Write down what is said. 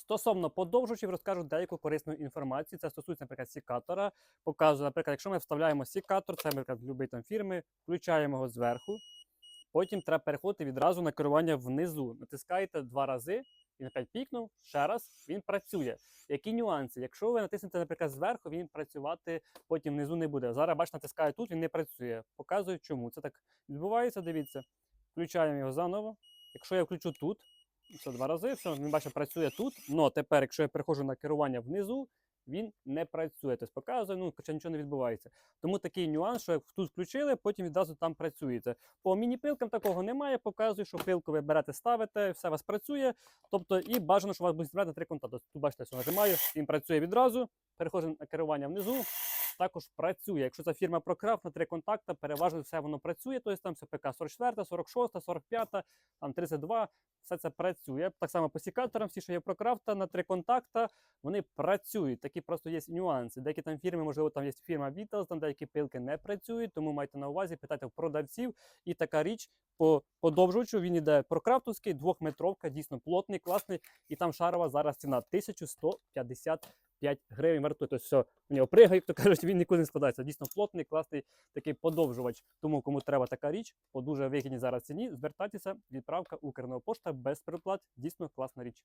Стосовно подовжувачів, розкажу деяку корисну інформацію. Це стосується, наприклад, сікатора. Показую, наприклад, якщо ми вставляємо сікатор, це, наприклад, любий там фірми, включаємо його зверху. Потім треба переходити відразу на керування внизу. Натискаєте два рази, він опять пікнув, ще раз, він працює. Які нюанси? Якщо ви натиснете, наприклад, зверху, він працювати потім внизу не буде. Зараз, бачите, натискаю тут, він не працює. Показую, чому. Це так відбувається, дивіться. Включаємо його заново. Якщо я включу тут, це два рази, все, він бачите, працює тут. Но тепер, якщо я переходжу на керування внизу, він не працює. Тобто показує, ну, хоча нічого не відбувається. Тому такий нюанс, що як тут включили, потім відразу там працюєте. По міні-пилкам такого немає. Показую, що пилку ви берете, ставите, все у вас працює. Тобто, і бажано, що у вас будуть збирати три контакти. Тут бачите, що нажимаю, він працює відразу. Переходжу на керування внизу. Також працює. Якщо це фірма ProCraft на три контакти, переважно все воно працює. Тобто там все ПК 44, 46, 45, там 32, все це працює. Так само по сікаторам, всі, що є ProCraft на три контакта, вони працюють. Такі просто є нюанси. Деякі там фірми, можливо, там є фірма Vitals, там деякі пилки не працюють, тому майте на увазі, питайте продавців. І така річ по подовжувачу, він іде прокрафтовський, двохметровка, дійсно плотний, класний. І там шарова зараз ціна 1155 гривень вартує. Тобто все, в нього пригає, як то кажуть, він нікуди не складається. Дійсно плотний, класний такий подовжувач. Тому кому треба така річ, по дуже вигідній зараз ціні, звертайтеся, відправка Укрнеопошта без переплат. Дійсно класна річ.